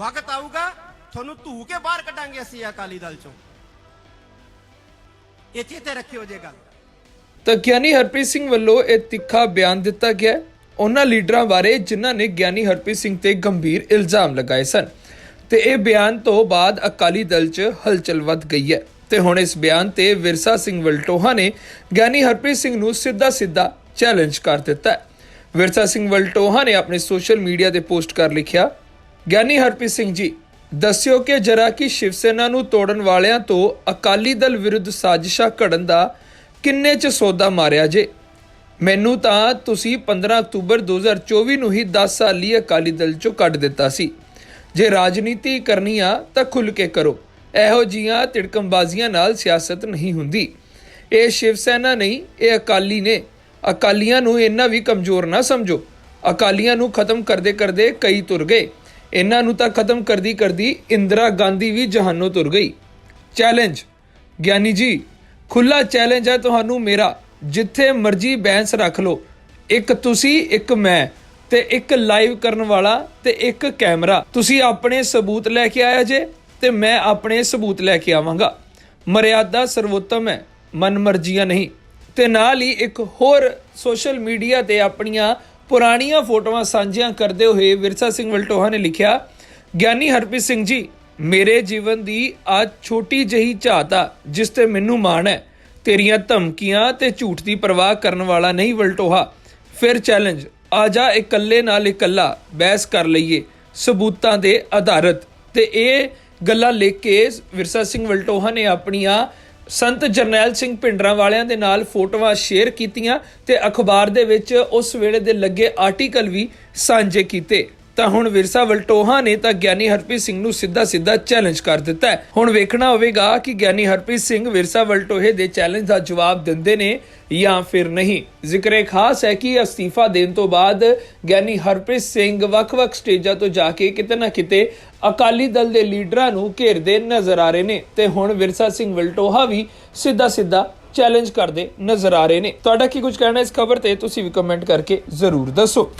ਵਕਤ ਆਊਗਾ, ਤੁਹਾਨੂੰ ਧੂ ਕੇ ਬਾਹਰ ਕੱਢਾਂਗੇ ਅਸੀਂ ਅਕਾਲੀ ਦਲ ਚੋਂ। ਇੱਥੇ ਤੇ ਰੱਖਿਓ ਜੇ ਗੱਲ। ਤਾਂ ਗਿਆਨੀ ਹਰਪ੍ਰੀਤ ਸਿੰਘ ਵੱਲੋਂ ਇਹ ਤਿੱਖਾ ਬਿਆਨ ਦਿੱਤਾ ਗਿਆ ਉਹਨਾਂ ਲੀਡਰਾਂ ਬਾਰੇ ਜਿਨ੍ਹਾਂ ਨੇ ਗਿਆਨੀ ਹਰਪ੍ਰੀਤ ਸਿੰਘ ਤੇ ਗੰਭੀਰ ਇਲਜ਼ਾਮ ਲਗਾਏ ਸਨ। ਤੇ ਇਹ ਬਿਆਨ ਤੋਂ ਬਾਅਦ ਅਕਾਲੀ ਦਲ 'ਚ ਹਲਚਲ ਵੱਧ ਗਈ ਹੈ। ਤੇ ਹੁਣ ਇਸ ਬਿਆਨ ਤੇ ਵਿਰਸਾ ਸਿੰਘ ਵਲਟੋਹਾ ਨੇ ਗਿਆਨੀ ਹਰਪ੍ਰੀਤ ਸਿੰਘ ਨੂੰ ਸਿੱਧਾ ਸਿੱਧਾ ਚੈਲੰਜ ਕਰ ਦਿੱਤਾ ਹੈ। ਵਿਰਸਾ ਸਿੰਘ ਵਲਟੋਹਾ ਨੇ ਆਪਣੇ ਸੋਸ਼ਲ ਮੀਡੀਆ ਤੇ ਪੋਸਟ ਕਰ ਲਿਖਿਆ ਗਿਆਨੀ ਹਰਪ੍ਰੀਤ ਸਿੰਘ ਜੀ, ਦੱਸਿਓ ਕਿ ਜਰਾ ਕਿ ਸ਼ਿਵ ਸੈਨਾ ਨੂੰ ਤੋੜਨ ਵਾਲਿਆਂ ਤੋਂ ਅਕਾਲੀ ਦਲ ਵਿਰੁੱਧ ਸਾਜ਼ਿਸ਼ਾਂ ਘੜਨ ਦਾ ਕਿੰਨੇ ਚ ਸੌਦਾ ਮਾਰਿਆ ਜੇ? ਮੈਨੂੰ ਤਾਂ ਤੁਸੀਂ 15 ਅਕਤੂਬਰ 2024 ਨੂੰ ਹੀ 10 ਸਾਲ ਲਈ ਅਕਾਲੀ ਦਲ ਚੋਂ ਕੱਢ ਦਿੱਤਾ ਸੀ। ਜੇ ਰਾਜਨੀਤੀ ਕਰਨੀ ਆ ਤਾਂ ਖੁੱਲ ਕੇ ਕਰੋ। ਇਹੋ ਜੀਆਂ ਤਿੜਕਮਬਾਜ਼ੀਆਂ ਨਾਲ ਸਿਆਸਤ ਨਹੀਂ ਹੁੰਦੀ। ਇਹ ਸ਼ਿਵ ਸੈਨਾ ਨਹੀਂ, ਇਹ ਅਕਾਲੀ ਨੇ। ਅਕਾਲੀਆਂ ਨੂੰ ਇੰਨਾ ਵੀ ਕਮਜ਼ੋਰ ਨਾ ਸਮਝੋ। ਅਕਾਲੀਆਂ ਨੂੰ ਖਤਮ ਕਰਦੇ ਕਰਦੇ ਕਈ ਤੁਰ ਗਏ। ਇਹਨਾਂ ਨੂੰ ਤਾਂ ਖਤਮ ਕਰਦੀ ਕਰਦੀ ਇੰਦਰਾ ਗਾਂਧੀ ਵੀ ਜਹਾਨੋਂ ਤੁਰ ਗਈ। ਚੈਲੰਜ ਗਿਆਨੀ ਜੀ ਖੁੱਲਾ ਚੈਲੰਜ ਹੈ ਤੁਹਾਨੂੰ ਮੇਰਾ। ਜਿੱਥੇ ਮਰਜ਼ੀ ਬੈਂਸ ਰੱਖ ਲਓ। ਇੱਕ ਤੁਸੀਂ, ਇੱਕ ਮੈਂ। ਤੇ ਇੱਕ ਲਾਈਵ ਕਰਨ ਵਾਲਾ ਤੇ ਇੱਕ ਕੈਮਰਾ। ਤੁਸੀਂ ਆਪਣੇ ਸਬੂਤ ਲੈ ਕੇ ਆਇਆ ਜੇ ਤੇ ਮੈਂ ਆਪਣੇ ਸਬੂਤ ਲੈ ਕੇ ਆਵਾਂਗਾ। ਮਰਿਆਦਾ ਸਰਵੋਤਮ ਹੈ ਮਨਮਰਜ਼ੀਆਂ ਨਹੀਂ। ਤੇ ਨਾਲ ਹੀ ਇੱਕ ਹੋਰ ਸੋਸ਼ਲ ਮੀਡੀਆ ਤੇ ਆਪਣੀਆਂ ਪੁਰਾਣੀਆਂ ਫੋਟੋਆਂ ਸਾਂਝੀਆਂ ਕਰਦੇ ਹੋਏ ਵਿਰਸਾ ਸਿੰਘ ਵਲਟੋਹਾ ਨੇ ਲਿਖਿਆ, ਗਿਆਨੀ ਹਰਪ੍ਰੀਤ ਸਿੰਘ ਜੀ, ਮੇਰੇ ਜੀਵਨ ਦੀ ਆ ਛੋਟੀ ਜਹੀ ਝਾਤ ਆ, ਜਿਸ ਤੇ ਮੈਨੂੰ ਮਾਣ ਹੈ। ਤੇਰੀਆਂ ਧਮਕੀਆਂ ਤੇ ਝੂਠ ਦੀ ਪਰਵਾਹ ਕਰਨ ਵਾਲਾ ਨਹੀਂ ਵਲਟੋਹਾ। ਫਿਰ ਚੈਲੰਜ ਆ ਜਾ ਇਕੱਲੇ ਨਾਲ ਇਕੱਲਾ, ਬਹਿਸ ਕਰ ਲਈਏ। ਸਬੂਤਾਂ ਦੇ ਆਧਾਰਿਤ। ਤੇ ਇਹ ਗੱਲਾਂ ਲਿਖ ਕੇ ਵਿਰਸਾ ਸਿੰਘ ਵਲਟੋਹਾ ਨੇ ਆਪਣੀਆਂ ਸੰਤ ਜਰਨੈਲ ਸਿੰਘ ਪਿੰਡਰਾਂ ਵਾਲਿਆਂ ਦੇ ਨਾਲ ਫੋਟੋਆਂ ਸ਼ੇਅਰ ਕੀਤੀਆਂ ਤੇ ਅਖਬਾਰ ਦੇ ਵਿੱਚ ਉਸ ਵੇਲੇ ਦੇ ਲੱਗੇ ਆਰਟੀਕਲ ਵੀ ਸਾਂਝੇ ਕੀਤੇ। ਤਾਂ ਹੁਣ ਵਿਰਸਾ ਵਲਟੋਹਾ ਨੇ ਤਾਂ ਗਿਆਨੀ ਹਰਪ੍ਰੀਤ ਸਿੰਘ ਨੂੰ ਸਿੱਧਾ ਸਿੱਧਾ ਚੈਲੰਜ ਕਰ ਦਿੱਤਾ ਹੈ। ਹੁਣ ਵੇਖਣਾ ਹੋਵੇਗਾ ਕਿ ਗਿਆਨੀ ਹਰਪ੍ਰੀਤ ਸਿੰਘ ਵਿਰਸਾ ਵਲਟੋਹੇ ਦੇ ਚੈਲੰਜ ਦਾ ਜਵਾਬ ਦਿੰਦੇ ਨੇ ਜਾਂ ਫਿਰ ਨਹੀਂ। ਜ਼ਿਕਰ ਖਾਸ ਹੈ ਕਿ ਅਸਤੀਫਾ ਦੇਣ ਤੋਂ ਬਾਅਦ ਗਿਆਨੀ ਹਰਪ੍ਰੀਤ ਸਿੰਘ ਵੱਖ-ਵੱਖ ਸਟੇਜਾਂ ਤੋਂ ਜਾ ਕੇ ਕਿਤੇ ਨਾ ਕਿਤੇ ਅਕਾਲੀ ਦਲ ਦੇ ਲੀਡਰਾਂ ਨੂੰ ਘੇਰਦੇ ਨਜ਼ਰ ਆ ਰਹੇ ਨੇ ਤੇ ਹੁਣ ਵਿਰਸਾ ਸਿੰਘ ਵਲਟੋਹਾ ਵੀ ਸਿੱਧਾ ਸਿੱਧਾ ਚੈਲੰਜ ਕਰਦੇ ਨਜ਼ਰ ਆ ਰਹੇ ਨੇ। ਤੁਹਾਡਾ ਕੀ ਕੁਝ ਕਹਿਣਾ ਇਸ ਖਬਰ ਤੇ? ਤੁਸੀਂ ਵੀ ਕਮੈਂਟ ਕਰਕੇ ਜ਼ਰੂਰ ਦੱਸੋ।